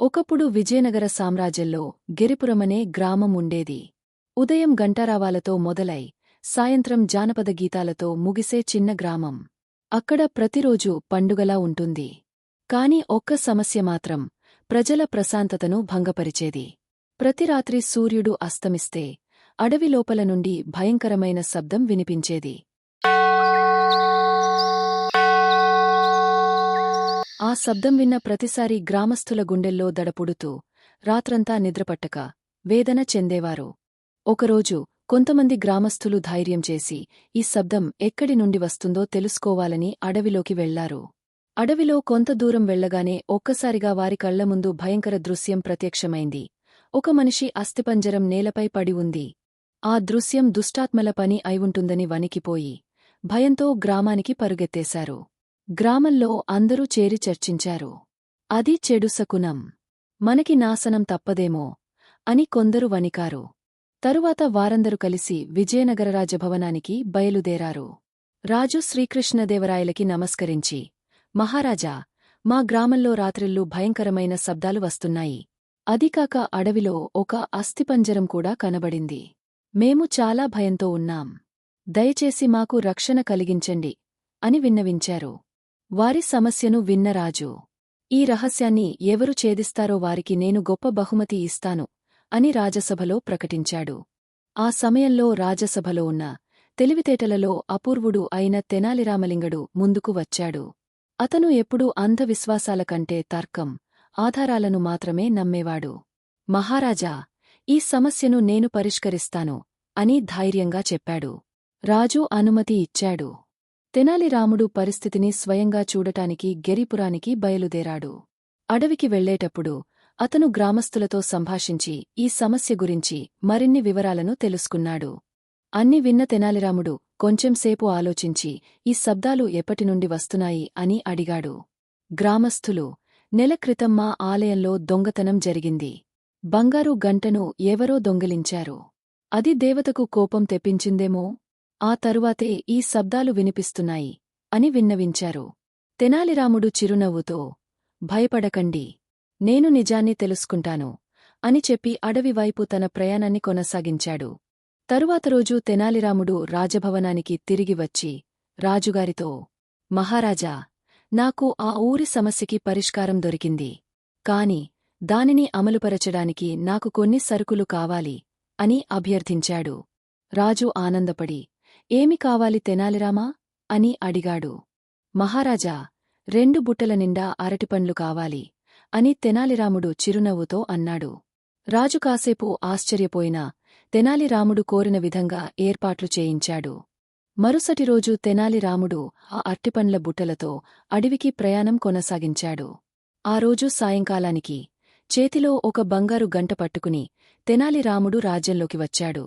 ఒకప్పుడు విజయనగర సామ్రాజ్యంలో గిరిపురమనే గ్రామం ఉండేది. ఉదయం గంటారావాలతో మొదలై సాయంత్రం జానపద గీతాలతో ముగిసే చిన్న గ్రామం. అక్కడ ప్రతిరోజూ పండుగలా ఉంటుంది. కాని ఒక్క సమస్య మాత్రం ప్రజల ప్రశాంతతను భంగపరిచేది. ప్రతిరాత్రి సూర్యుడు అస్తమిస్తే అడవి లోపల నుండి భయంకరమైన శబ్దం వినిపించేది. ఆ శబ్దం విన్న ప్రతిసారి గ్రామస్థుల గుండెల్లో దడపుడుతూ రాత్రంతా నిద్రపట్టక వేదన చెందేవారు. ఒకరోజు కొంతమంది గ్రామస్థులు ధైర్యం చేసి ఈ శబ్దం ఎక్కడి నుండి వస్తుందో తెలుసుకోవాలని అడవిలోకి వెళ్ళారు. అడవిలో కొంత దూరం వెళ్ళగానే ఒక్కసారిగా వారి కళ్ళ ముందు భయంకర దృశ్యం ప్రత్యక్షమైంది. ఒక మనిషి అస్థిపంజరం నేలపై పడి ఉంది. ఆ దృశ్యం దుష్టాత్మల పని అయివుంటుందని వణికిపోయి భయంతో గ్రామానికి పరుగెత్తేశారు. గ్రామంలో అందరూ చేరి చర్చించారు. అది చెడు శకునం. మనకి నాశనం తప్పదేమో అని కొందరు వణికారు. తరువాత వారందరూ కలిసి విజయనగర రాజభవనానికి బయలుదేరారు. రాజు శ్రీకృష్ణదేవరాయలకి నమస్కరించి మహారాజా మా గ్రామంలో రాత్రిళ్ళు భయంకరమైన శబ్దాలు వస్తున్నాయి. అదికాక అడవిలో ఒక అస్థిపంజరం కూడా కనబడింది. మేము చాలా భయంతో ఉన్నాం. దయచేసి మాకు రక్షణ కలిగించండి అని విన్నవించారు. వారి సమస్యను విన్న రాజు ఈ రహస్యాన్ని ఎవరు ఛేదిస్తారో వారికి నేను గొప్ప బహుమతి ఇస్తాను అని రాజసభలో ప్రకటించాడు. ఆ సమయంలో రాజసభలో ఉన్న తెలివితేటలలో అపూర్వుడు అయిన తెనాలిరామలింగడు ముందుకు వచ్చాడు. అతను ఎప్పుడూ అంధవిశ్వాసాల కంటే తర్కం ఆధారాలను మాత్రమే నమ్మేవాడు. మహారాజా ఈ సమస్యను నేను పరిష్కరిస్తాను అని ధైర్యంగా చెప్పాడు. రాజు అనుమతి ఇచ్చాడు. తెనాలి రాముడు పరిస్థితిని స్వయంగా చూడటానికి గెరిపురానికి బయలుదేరాడు. అడవికి వెళ్ళేటప్పుడు అతను గ్రామస్థులతో సంభాషించి ఈ సమస్య గురించి మరిన్ని వివరాలను తెలుసుకున్నాడు. అన్ని విన్న తెనాలిరాముడు కొంచెంసేపు ఆలోచించి ఈ శబ్దాలు ఎప్పటినుండి వస్తున్నాయి అని అడిగాడు. గ్రామస్థులు నెల క్రితం మా ఆలయంలో దొంగతనం జరిగింది. బంగారు గంటను ఎవరో దొంగిలించారు. అది దేవతకు కోపం తెప్పించిందేమో? ఆ తరువాతే ఈ శబ్దాలు వినిపిస్తున్నాయి అని విన్నవించారు. తెనాలిరాముడు చిరునవ్వుతో భయపడకండి నేను నిజాన్ని తెలుసుకుంటాను అని చెప్పి అడవివైపు తన ప్రయాణాన్ని కొనసాగించాడు. తరువాత రోజు తెనాలిరాముడు రాజభవనానికి తిరిగి వచ్చి రాజుగారితో మహారాజా నాకు ఆ ఊరి సమస్యకి పరిష్కారం దొరికింది. కాని దానిని అమలుపరచడానికి నాకు కొన్ని సరుకులు కావాలి అని అభ్యర్థించాడు. రాజు ఆనందపడి ఏమి కావాలి తెనాలిరామా అని అడిగాడు. మహారాజా రెండు బుట్టల నిండా అరటిపండ్లు కావాలి అని తెనాలిరాముడు చిరునవ్వుతో అన్నాడు. రాజు కాసేపు ఆశ్చర్యపోయినా తెనాలిరాముడు కోరిన విధంగా ఏర్పాట్లు చేయించాడు. మరుసటి రోజు తెనాలిరాముడు ఆ అరటిపండ్ల బుట్టలతో అడవికి ప్రయాణం కొనసాగించాడు. ఆ రోజు సాయంకాలానికి చేతిలో ఒక బంగారు గంట పట్టుకుని తెనాలిరాముడు రాజ్యంలోకి వచ్చాడు.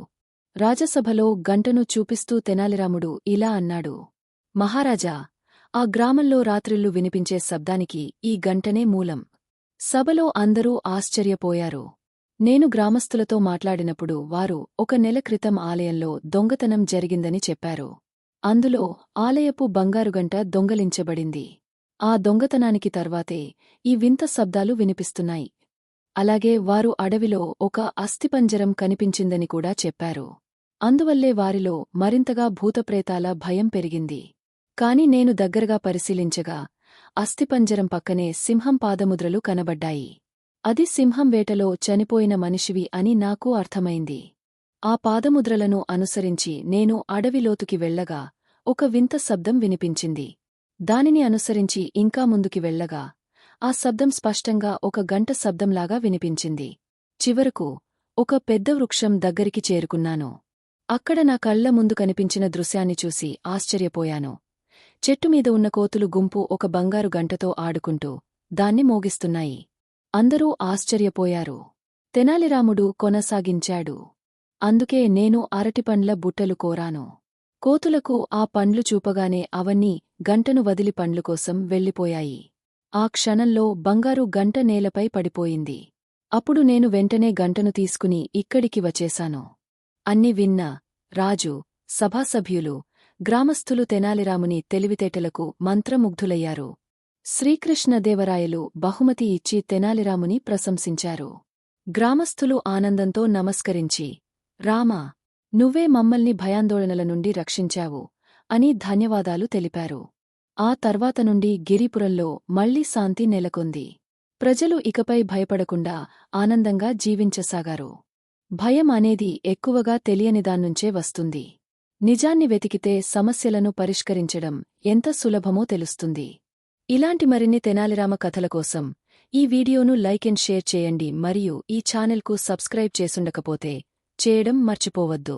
రాజసభలో గంటను చూపిస్తూ తెనాలిరాముడు ఇలా అన్నాడు. మహారాజా ఆ గ్రామంలో రాత్రిళ్ళు వినిపించే శబ్దానికి ఈ గంటనే మూలం. సభలో అందరూ ఆశ్చర్యపోయారు. నేను గ్రామస్థులతో మాట్లాడినప్పుడు వారు ఒక నెల క్రితం ఆలయంలో దొంగతనం జరిగిందని చెప్పారు. అందులో ఆలయపు బంగారుగంట దొంగలించబడింది. ఆ దొంగతనానికి తర్వాతే ఈ వింత శబ్దాలు వినిపిస్తున్నాయి. అలాగే వారు అడవిలో ఒక అస్థిపంజరం కనిపించిందని కూడా చెప్పారు. అందువల్లే వారిలో మరింతగా భూతప్రేతాల భయం పెరిగింది. కాని నేను దగ్గరగా పరిశీలించగా అస్థిపంజరం పక్కనే సింహం పాదముద్రలు కనబడ్డాయి. అది సింహం వేటలో చనిపోయిన మనిషివి అని నాకు అర్థమైంది. ఆ పాదముద్రలను అనుసరించి నేను అడవిలోతుకి వెళ్ళగా ఒక వింత శబ్దం వినిపించింది. దానిని అనుసరించి ఇంకా ముందుకి వెళ్ళగా ఆ శబ్దం స్పష్టంగా ఒక గంట శబ్దంలాగా వినిపించింది. చివరకు ఒక పెద్ద వృక్షం దగ్గరికి చేరుకున్నాను. అక్కడ నా కళ్ళ ముందు కనిపించిన దృశ్యాన్ని చూసి ఆశ్చర్యపోయాను. చెట్టుమీద ఉన్న కోతులు గుంపు ఒక బంగారు గంటతో ఆడుకుంటూ దాన్ని మోగిస్తున్నాయి. అందరూ ఆశ్చర్యపోయారు. తెనాలిరాముడు కొనసాగించాడు. అందుకే నేను అరటిపండ్ల బుట్టలు కోరాను. కోతులకు ఆ పండ్లు చూపగానే అవన్నీ గంటను వదిలి పండ్లు కోసం వెళ్ళిపోయాయి. ఆ క్షణంలో బంగారు గంట నేలపై పడిపోయింది. అప్పుడు నేను వెంటనే గంటను తీసుకుని ఇక్కడికి వచ్చేశాను. అన్ని విన్న రాజు సభాసభ్యులు గ్రామస్థులు తెనాలిరాముని తెలివితేటలకు మంత్రముగ్ధులయ్యారు. శ్రీకృష్ణదేవరాయలు బహుమతి ఇచ్చి తెనాలిరాముని ప్రశంసించారు. గ్రామస్థులు ఆనందంతో నమస్కరించి రామా నువ్వే మమ్మల్ని భయాందోళనల నుండి రక్షించావు అని ధన్యవాదాలు తెలిపారు. ఆ తర్వాత నుండి గిరిపురంలో మళ్ళీ శాంతి నెలకొంది. ప్రజలు ఇకపై భయపడకుండా ఆనందంగా జీవించసాగారు. భయం అనేది ఎక్కువగా తెలియనిదాన్నుంచే వస్తుంది. నిజాన్ని వెతికితే సమస్యలను పరిష్కరించడం ఎంత సులభమో తెలుస్తుంది. ఇలాంటి మరిన్ని తెనాలిరామ కథల కోసం ఈ వీడియోను లైక్ అండ్ షేర్ చేయండి మరియు ఈ ఛానల్కు సబ్స్క్రైబ్ చేసుండకపోతే చేయడం మర్చిపోవద్దు.